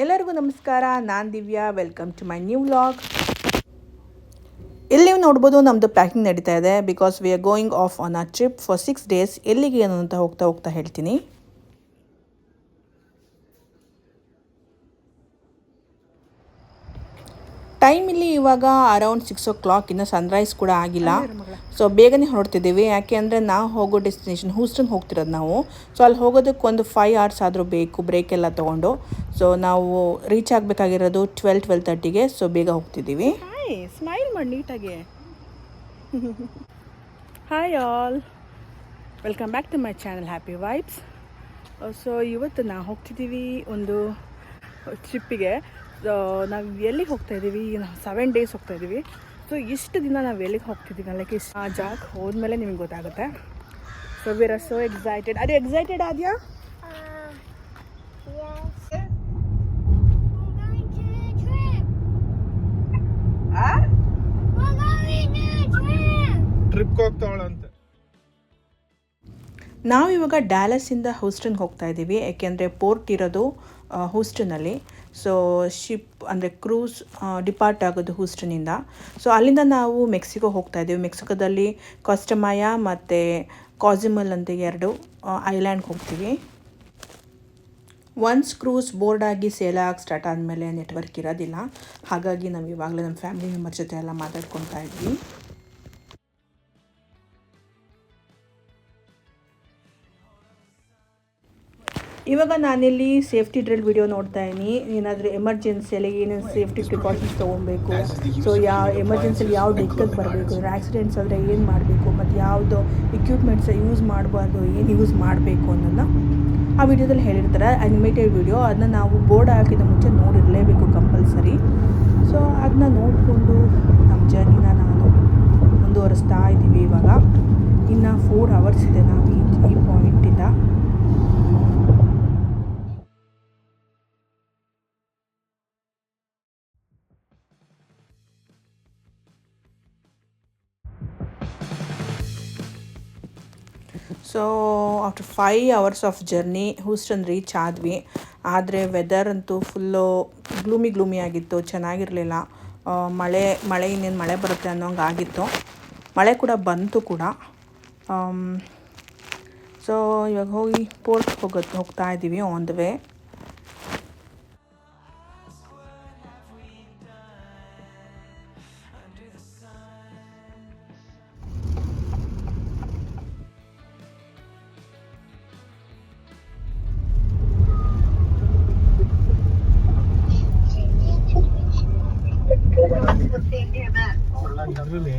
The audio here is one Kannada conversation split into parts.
ಎಲ್ಲರಿಗೂ ನಮಸ್ಕಾರ, ನಾನು Divya welcome to my new vlog ಇಲ್ಲಿ ನೋಡ್ಬೋದು ನಮ್ಮದು ಪ್ಯಾಕಿಂಗ್ ನಡೀತಾ ಇದೆ. Because we are going off on a trip for six days ಎಲ್ಲಿಗೆ ಏನು ಅಂತ ಹೋಗ್ತಾ ಹೋಗ್ತಾ ಹೇಳ್ತೀನಿ ಟೈಮ್ ಇಲ್ಲಿ ಇವಾಗ ಅರೌಂಡ್ ಸಿಕ್ಸ್ ಓ ಕ್ಲಾಕ್ ಇನ್ನು ಸನ್ರೈಸ್ ಕೂಡ ಆಗಿಲ್ಲ. ಸೊ ಬೇಗನೆ ಹೊರಡ್ತಿದ್ದೀವಿ. ಯಾಕೆ ಅಂದರೆ ನಾವು ಹೋಗೋ ಡೆಸ್ಟಿನೇಷನ್ ಹೂಸ್ಟನ್ ಹೋಗ್ತಿರೋದು ನಾವು. ಸೊ ಅಲ್ಲಿ ಹೋಗೋದಕ್ಕೆ ಒಂದು ಫೈವ್ ಅವರ್ಸ್ ಆದರೂ ಬೇಕು ಬ್ರೇಕ್ ಎಲ್ಲ ತೊಗೊಂಡು. ಸೊ ನಾವು ರೀಚ್ ಆಗಬೇಕಾಗಿರೋದು ಟ್ವೆಲ್ ಟ್ವೆಲ್ ತರ್ಟಿಗೆ ಸೊ ಬೇಗ ಹೋಗ್ತಿದ್ದೀವಿ. ಹಾಯ್ ಸ್ಮೈಲ್ ಮಾಡಿ ನೀಟಾಗಿ. Hi all welcome back to my channel happy vibes so ಇವತ್ತು ನಾವು ಹೋಗ್ತಿದ್ದೀವಿ ಒಂದು ಟ್ರಿಪ್ಪಿಗೆ ನಾವು ಎಲ್ಲಿಗೆ ಹೋಗ್ತಾ ಇದ್ದೀವಿ ನಾವು ಸೆವೆನ್ ಡೇಸ್ ಹೋಗ್ತಾ ಇದ್ದೀವಿ ಸೊ ಇಷ್ಟು ದಿನ ನಾವು ಎಲ್ಲಿಗೆ ಹೋಗ್ತಿದ್ದೀವಿ ಲೈಕ್ ಇಷ್ಟು ಆ ಜಾಗ ಹೋದ್ಮೇಲೆ ನಿಮಗೆ ಗೊತ್ತಾಗುತ್ತೆ. So we are so excited ಅದು ಎಕ್ಸೈಟೆಡ್ ಆದ್ಯಾ? ಟ್ರಿಪ್ ಹೋಗ್ತಾವಳಂತೆ ನಾವು ಇವಾಗ ಡ್ಯಾಲಸಿಂದ ಹೂಸ್ಟನ್ಗೆ ಹೋಗ್ತಾ ಇದ್ದೀವಿ ಯಾಕೆಂದರೆ ಪೋರ್ಟ್ ಇರೋದು ಹೂಸ್ಟನಲ್ಲಿ ಸೊ ಶಿಪ್ ಅಂದರೆ ಕ್ರೂಸ್ ಡಿಪಾರ್ಟ್ ಆಗೋದು ಹೂಸ್ಟನಿಂದ ಸೊ ಅಲ್ಲಿಂದ ನಾವು ಮೆಕ್ಸಿಕೋ ಹೋಗ್ತಾ ಇದ್ದೀವಿ. ಮೆಕ್ಸಿಕೋದಲ್ಲಿ ಕಾಸ್ಟಮಾಯ ಮತ್ತು ಕಾಸಿಮಲ್ ಅಂತ ಎರಡು ಐಲ್ಯಾಂಡ್ಗೆ ಹೋಗ್ತೀವಿ. ಒನ್ಸ್ ಕ್ರೂಸ್ ಬೋರ್ಡ್ ಆಗಿ ಸೇಲ್ ಆಗಿ ಸ್ಟಾರ್ಟ್ ಆದಮೇಲೆ ನೆಟ್ವರ್ಕ್ ಇರೋದಿಲ್ಲ. ಹಾಗಾಗಿ ನಾವು ಇವಾಗಲೇ ನಮ್ಮ ಫ್ಯಾಮಿಲಿ ಮೆಂಬರ್ ಜೊತೆ ಎಲ್ಲ ಮಾತಾಡ್ಕೊತಾ ಇದ್ವಿ. ಇವಾಗ ನಾನಿಲ್ಲಿ ಸೇಫ್ಟಿ ಡ್ರಿಲ್ ವಿಡಿಯೋ ನೋಡ್ತಾ ಇದ್ದೀನಿ. ಏನಾದರೂ ಎಮರ್ಜೆನ್ಸಿಯಲ್ಲಿ ಏನೇನು ಸೇಫ್ಟಿ ಪ್ರಿಕಾಷನ್ಸ್ ತೊಗೊಬೇಕು ಸೊ ಯಾವ ಎಮರ್ಜೆನ್ಸಿಯಲ್ಲಿ ಯಾವ ಡಿಕ್ಕಕ್ಕೆ ಬರಬೇಕು ಆಕ್ಸಿಡೆಂಟ್ಸ್ ಆದರೆ ಏನು ಮಾಡಬೇಕು, ಮತ್ತು ಯಾವುದು ಇಕ್ವಿಪ್ಮೆಂಟ್ಸ್ ಯೂಸ್ ಮಾಡಬಾರ್ದು, ಏನು ಯೂಸ್ ಮಾಡಬೇಕು ಅನ್ನೋದನ್ನ ಆ ವಿಡಿಯೋದಲ್ಲಿ ಹೇಳಿರ್ತಾರೆ. ಅನಿಮೇಟೆಡ್ ವಿಡಿಯೋ ಅದನ್ನ ನಾವು ಬೋರ್ಡ್ ಹಾಕಿದ ಮುಂಚೆ ನೋಡಿರಲೇಬೇಕು ಕಂಪಲ್ಸರಿ. ಸೊ ಅದನ್ನ ನೋಡಿಕೊಂಡು ನಮ್ಮ ಜರ್ನಿನ ನಾನು ಮುಂದುವರಿಸ್ತಾ ಇದ್ದೀವಿ ಇವಾಗ. ಇನ್ನು ಫೋರ್ ಅವರ್ಸ್ ಇದೆ ನಾವು ಈ ಪಾಯಿಂಟಿಂದ so after five hours of journey Houston reach ಆದ್ವಿ. ಆದರೆ ವೆದರ್ ಅಂತೂ ಫುಲ್ಲು ಗ್ಲೂಮಿ ಗ್ಲೂಮಿ ಆಗಿತ್ತು. ಚೆನ್ನಾಗಿರಲಿಲ್ಲ. ಮಳೆ ಮಳೆ ಇನ್ನೇನು ಮಳೆ ಬರುತ್ತೆ ಅನ್ನೋಂಗೆ ಆಗಿತ್ತು. ಮಳೆ ಕೂಡ ಬಂತು ಕೂಡ. ಸೊ ಇವಾಗ ಹೋಗಿ ಪೋರ್ಟ್ ಹೋಗೋದು ಹೋಗ್ತಾ ಇದ್ದೀವಿ ಆನ್ ದ ವೇ ಅದರಲ್ಲಿ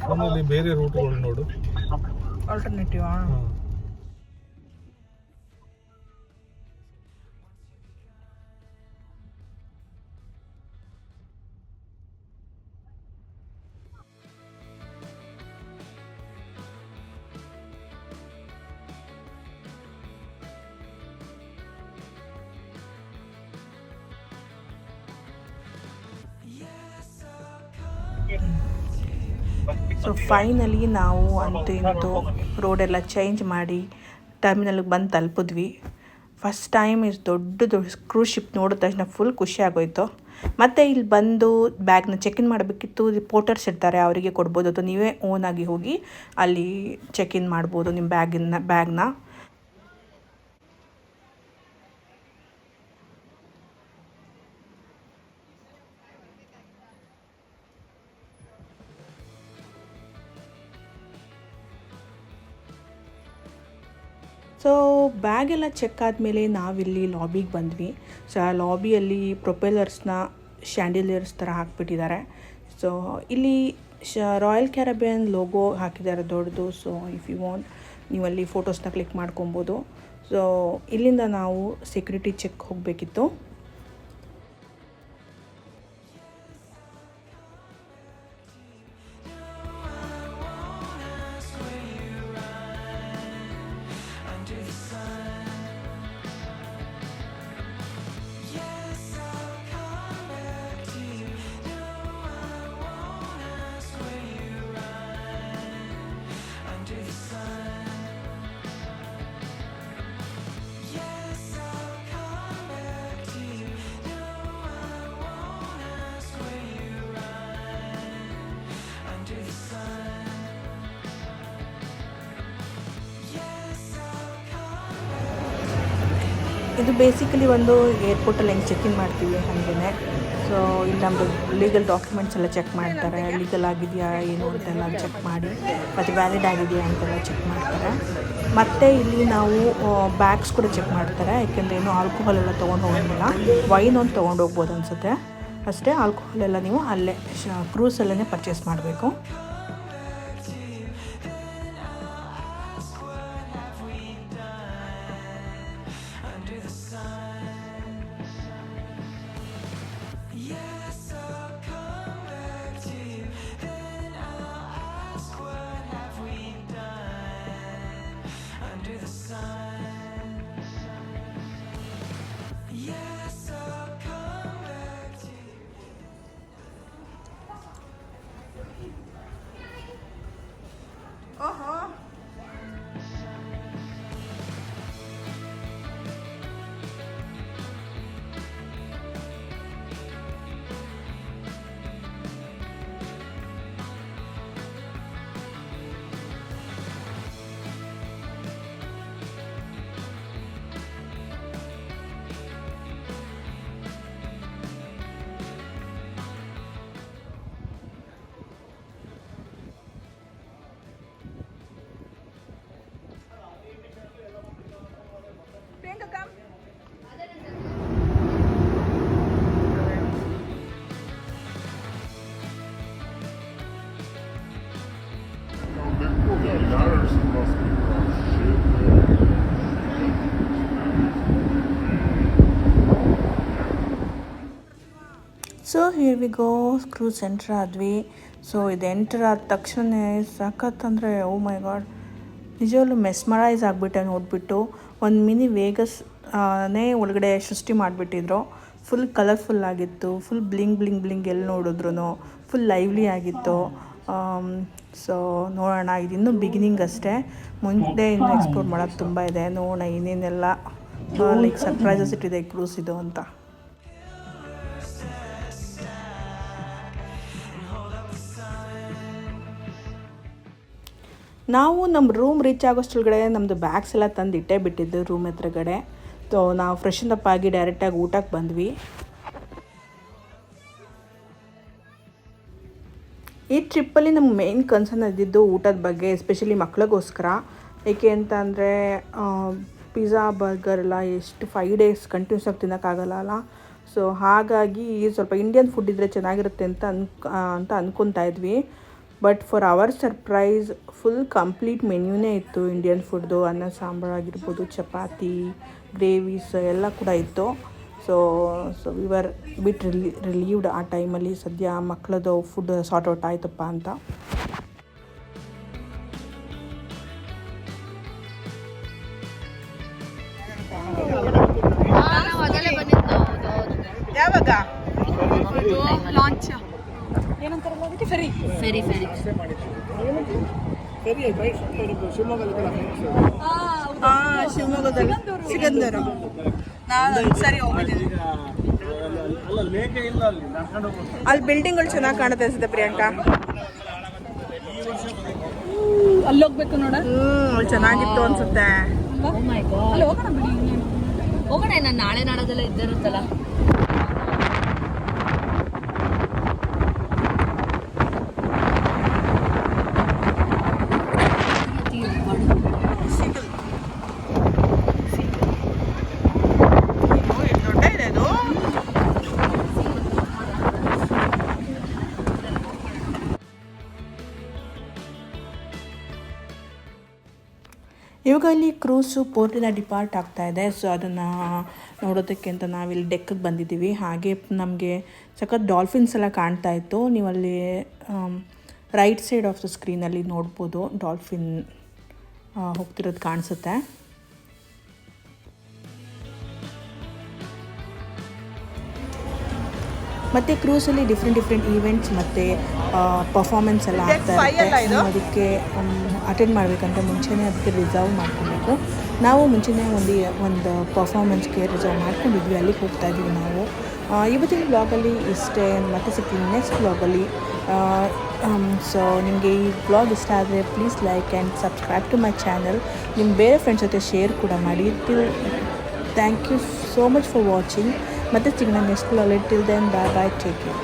ಫೋನಲ್ಲಿ ಬೇರೆ ರೂಟ್ಗಳು ನೋಡು. ಆಲ್ಟರ್ನೇಟಿವ್ ಸೊ ಫೈನಲಿ ನಾವು ಅಂತೂ ಇಂತೂ ರೋಡೆಲ್ಲ ಚೇಂಜ್ ಮಾಡಿ ಟರ್ಮಿನಲ್ಗೆ ಬಂದು ತಲುಪಿದ್ವಿ. ಫಸ್ಟ್ ಟೈಮ್ ಇಸ್ ದೊಡ್ಡ ದೊಡ್ಡ ಕ್ರೂಸ್ ಶಿಪ್ ನೋಡಿದ ತಕ್ಷಣ ಫುಲ್ ಖುಷಿ ಆಗೋಯ್ತು. ಮತ್ತು ಇಲ್ಲಿ ಬಂದು ಬ್ಯಾಗ್ನ ಚೆಕ್ ಇನ್ ಮಾಡಬೇಕಿತ್ತು. ರಿಪೋರ್ಟರ್ಸ್ ಇರ್ತಾರೆ, ಅವರಿಗೆ ಕೊಡ್ಬೋದು. ಅಥವಾ ನೀವೇ ಓನಾಗಿ ಹೋಗಿ ಅಲ್ಲಿ ಚೆಕ್ ಇನ್ ಮಾಡ್ಬೋದು ನಿಮ್ಮ ಬ್ಯಾಗಿನ ಬ್ಯಾಗ್ನ ಬ್ಯಾಗ್ ಎಲ್ಲ ಚೆಕ್ ಆದಮೇಲೆ ನಾವಿಲ್ಲಿ ಲಾಬಿಗೆ ಬಂದ್ವಿ. ಸೊ, ಆ ಲಾಬಿಯಲ್ಲಿ ಪ್ರೊಪೆಲರ್ಸ್ನ ಶ್ಯಾಂಡಿಲಿಯರ್ಸ್ ಥರ ಹಾಕ್ಬಿಟ್ಟಿದ್ದಾರೆ. ಸೊ, ಇಲ್ಲಿ ಶ, ರಾಯಲ್ ಕ್ಯಾರಬಿಯನ್ ಲೋಗೋ ಹಾಕಿದ್ದಾರೆ ದೊಡ್ಡದು. ಸೊ ಇಫ್ ಯು ವಾಂಟ್ ನೀವು ಅಲ್ಲಿ ಫೋಟೋಸ್ನ ಕ್ಲಿಕ್ ಮಾಡ್ಕೊಬೋದು. ಸೊ, ಇಲ್ಲಿಂದ ನಾವು ಸೆಕ್ಯೂರಿಟಿ ಚೆಕ್ ಹೋಗಬೇಕಿತ್ತು. ಇದು ಬೇಸಿಕಲಿ ಒಂದು ಏರ್ಪೋರ್ಟಲ್ಲಿ ಹೆಂಗೆ ಚೆಕ್ ಇನ್ ಮಾಡ್ತೀವಿ ಹಾಗೇ ಸೊ ಇಲ್ಲಿ ನಮ್ಮದು ಲೀಗಲ್ ಡಾಕ್ಯುಮೆಂಟ್ಸ್ ಎಲ್ಲ ಚೆಕ್ ಮಾಡ್ತಾರೆ. ಲೀಗಲ್ ಆಗಿದೆಯಾ, ಏನು ಅಂತೆಲ್ಲ ಚೆಕ್ ಮಾಡಿ. ಮತ್ತು ವ್ಯಾಲಿಡ್ ಆಗಿದೆಯಾ ಅಂತೆಲ್ಲ ಚೆಕ್ ಮಾಡ್ತಾರೆ. ಮತ್ತು ಇಲ್ಲಿ ನಾವು ಬ್ಯಾಗ್ಸ್ ಕೂಡ ಚೆಕ್ ಮಾಡ್ತಾರೆ. ಯಾಕೆಂದರೆ ಏನು ಆಲ್ಕೋಹಾಲ್ ಎಲ್ಲ ತೊಗೊಂಡು ಹೋಗೋಂಗಿಲ್ಲ. ವೈನ್ ಒಂದು ತೊಗೊಂಡು ಹೋಗ್ಬೋದು ಅನಿಸುತ್ತೆ. ಅಷ್ಟೇ ಆಲ್ಕೋಹಾಲ್ ಎಲ್ಲ ನೀವು ಅಲ್ಲೇ ಕ್ರೂಸಲ್ಲೇ ಪರ್ಚೇಸ್ ಮಾಡಬೇಕು. So here we go cruise enter ಆದ್ವಿ. ಸೊ ಇದು ಎಂಟರ್ ಆದ ತಕ್ಷಣ ಸಖತ್ ಅಂದರೆ ಓ ಮೈ ಗಾಡ್ ನಿಜವಾಗ್ಲೂ ಮೆಸ್ಮರೈಸ್ ಆಗಿಬಿಟ್ಟೆ ನೋಡಿಬಿಟ್ಟು. ಒಂದು ಮಿನಿ ವೇಗಸ್ ನೇ ಒಳಗಡೆ ಸೃಷ್ಟಿ ಮಾಡಿಬಿಟ್ಟಿದ್ರು. ಫುಲ್ ಕಲರ್ಫುಲ್ ಆಗಿತ್ತು. ಫುಲ್ ಬ್ಲಿಂಗ್ ಬ್ಲಿಂಗ್ ಬ್ಲಿಂಗ್ ಎಲ್ಲಿ ನೋಡಿದ್ರು ಫುಲ್ ಲೈವ್ಲಿ ಆಗಿತ್ತು. ಸೊ ನೋಡೋಣ. ಇದು ಬಿಗಿನಿಂಗ್ ಅಷ್ಟೇ. ಮುಂದೆ ಇನ್ನು ಎಕ್ಸ್ಪ್ಲೋರ್ ಮಾಡೋದು ತುಂಬ ಇದೆ. ನೋಡೋಣ ಏನೇನೆಲ್ಲ ಲೈಕ್ ಸರ್ಪ್ರೈಸಸ್ ಇಟ್ಟಿದೆ ಕ್ರೂಸ್ ಇದು ಅಂತ. ನಾವು ನಮ್ಮ ರೂಮ್ ರೀಚ್ ಆಗೋಷ್ಟೊಳಗಡೆ ನಮ್ಮದು ಬ್ಯಾಗ್ಸ್ ಎಲ್ಲ ತಂದು ಇಟ್ಟೇ ಬಿಟ್ಟಿದ್ದು ರೂಮ್ ಹತ್ರಗಡೆ ಸೊ ನಾವು ಫ್ರೆಶ್ ಅಪ್ ಆಗಿ ಡೈರೆಕ್ಟಾಗಿ ಊಟಕ್ಕೆ ಬಂದ್ವಿ. ಈ ಟ್ರಿಪ್ಪಲ್ಲಿ ನಮ್ಮ ಮೇನ್ ಕನ್ಸರ್ನ್ ಇದ್ದಿದ್ದು ಊಟದ ಬಗ್ಗೆ ಎಸ್ಪೆಷಲಿ ಮಕ್ಳಿಗೋಸ್ಕರ. ಏಕೆ ಅಂತ ಅಂದರೆ ಪಿಝಾ ಬರ್ಗರ್ ಎಲ್ಲ ಎಷ್ಟು ಫೈವ್ ಡೇಸ್ ಕಂಟಿನ್ಯೂಸ್ ಆಗಿ ತಿನ್ನೋಕ್ಕಾಗಲ್ಲ ಅಲ್ಲ. ಸೊ ಹಾಗಾಗಿ ಸ್ವಲ್ಪ ಇಂಡಿಯನ್ ಫುಡ್ ಇದ್ದರೆ ಚೆನ್ನಾಗಿರುತ್ತೆ ಅಂತ ಅನ್ ಅಂತ ಅಂದ್ಕೊತಾ ಇದ್ವಿ. But for our surprise full complete ಮೆನ್ಯೂನೇ ಇತ್ತು ಇಂಡಿಯನ್ ಫುಡ್ದು ಅನ್ನ, ಸಾಂಬಾರು ಆಗಿರ್ಬೋದು, ಚಪಾತಿ ಗ್ರೇವೀಸ್ ಎಲ್ಲ ಕೂಡ ಇತ್ತು. So so we were bit really relieved ಆ ಟೈಮಲ್ಲಿ ಸದ್ಯ ಮಕ್ಕಳದ್ದು ಫುಡ್ ಸಾರ್ಟ್ ಔಟ್ ಆಯ್ತಪ್ಪ ಅಂತ. ಯಾವಾಗ? ಲಾಂಚ್ ಏನಂತಾರಲ್ಲ ಅದಕ್ಕೆ ಫೆರಿ ಸರಿ ಸರಿ. ಹಾಂ ಶಿವಮೊಗ್ಗದಲ್ಲಿ. ಸಿಗಂದೂರು ನಾನು ಸರಿ ಹೋಗಿದ್ದೀನಿ ಅಲ್ಲಿ ಬಿಲ್ಡಿಂಗ್ಗಳು ಚೆನ್ನಾಗಿ ಕಾಣುತ್ತೆ ಅನ್ಸುತ್ತೆ ಪ್ರಿಯಾಂಕಾ. ಅಲ್ಲಿ ಹೋಗ್ಬೇಕು ನೋಡ. ಹ್ಮ್ ಅಲ್ಲಿ ಚೆನ್ನಾಗಿತ್ತು ಅನ್ಸುತ್ತೆ. ಓ ಮೈ ಗಾಡ್ ಅಲ್ಲಿ ಹೋಗೋಣ ಬಿಡಿ. ಹೋಗೋಣ ನಾನು ನಾಳೆ ನಾಡೋದೆಲ್ಲ ಇದ್ದಿರುತ್ತಲ್ಲ. ಇಲ್ಲಿ ಕ್ರೂಸು ಪೋರ್ಟಿಂದ ಡಿಪಾರ್ಟ್ ಆಗ್ತಾ ಇದೆ. ಸೊ ಅದನ್ನು ನೋಡೋದಕ್ಕೆ ಅಂತ ನಾವಿಲ್ಲಿ ಡೆಕ್ಕಿಗೆ ಬಂದಿದ್ದೀವಿ. ಹಾಗೆ ನಮಗೆ ಸಖತ್ ಡಾಲ್ಫಿನ್ಸ್ ಎಲ್ಲ ಕಾಣ್ತಾ ಇತ್ತು. ನೀವಲ್ಲಿ ಅಲ್ಲಿ ರೈಟ್ ಸೈಡ್ ಆಫ್ ದ ಸ್ಕ್ರೀನಲ್ಲಿ ನೋಡ್ಬೋದು ಡಾಲ್ಫಿನ್ ಹೋಗ್ತಿರೋದು ಕಾಣಿಸುತ್ತೆ. ಮತ್ತು ಕ್ರೂಸಲ್ಲಿ ಡಿಫ್ರೆಂಟ್ ಡಿಫ್ರೆಂಟ್ ಈವೆಂಟ್ಸ್ ಮತ್ತು ಪರ್ಫಾರ್ಮೆನ್ಸ್ ಎಲ್ಲ ಆಗ್ತಾ ಇರುತ್ತೆ. ಅದಕ್ಕೆ ಅಟೆಂಡ್ ಮಾಡಬೇಕಂದ್ರೆ ಮುಂಚೆನೇ ಅದಕ್ಕೆ ರಿಸರ್ವ್ ಮಾಡ್ಕೊಬೇಕು. ನಾವು ಮುಂಚೆನೇ ಒಂದು ಒಂದು ಪರ್ಫಾರ್ಮೆನ್ಸ್ಗೆ ರಿಸರ್ವ್ ಮಾಡ್ಕೊಂಡಿದ್ವಿ. ಅಲ್ಲಿಗೆ ಹೋಗ್ತಾ ಇದ್ವಿ ನಾವು. ಇವತ್ತಿನ ಬ್ಲಾಗಲ್ಲಿ ಇಷ್ಟೇ. ಮತ್ತೆ ಸಿಗ್ತೀನಿ ನೆಕ್ಸ್ಟ್ ಬ್ಲಾಗಲ್ಲಿ ಸೊ ನಿಮಗೆ ಈ ಬ್ಲಾಗ್ ಇಷ್ಟ ಆದರೆ please like and subscribe to my channel ನಿಮ್ಮ ಬೇರೆ ಫ್ರೆಂಡ್ಸ್ ಜೊತೆ ಶೇರ್ ಕೂಡ ಮಾಡಿ. Till thank you so much for watching ಮತ್ತೆ ಸಿಗೋಣ next till then bye bye take care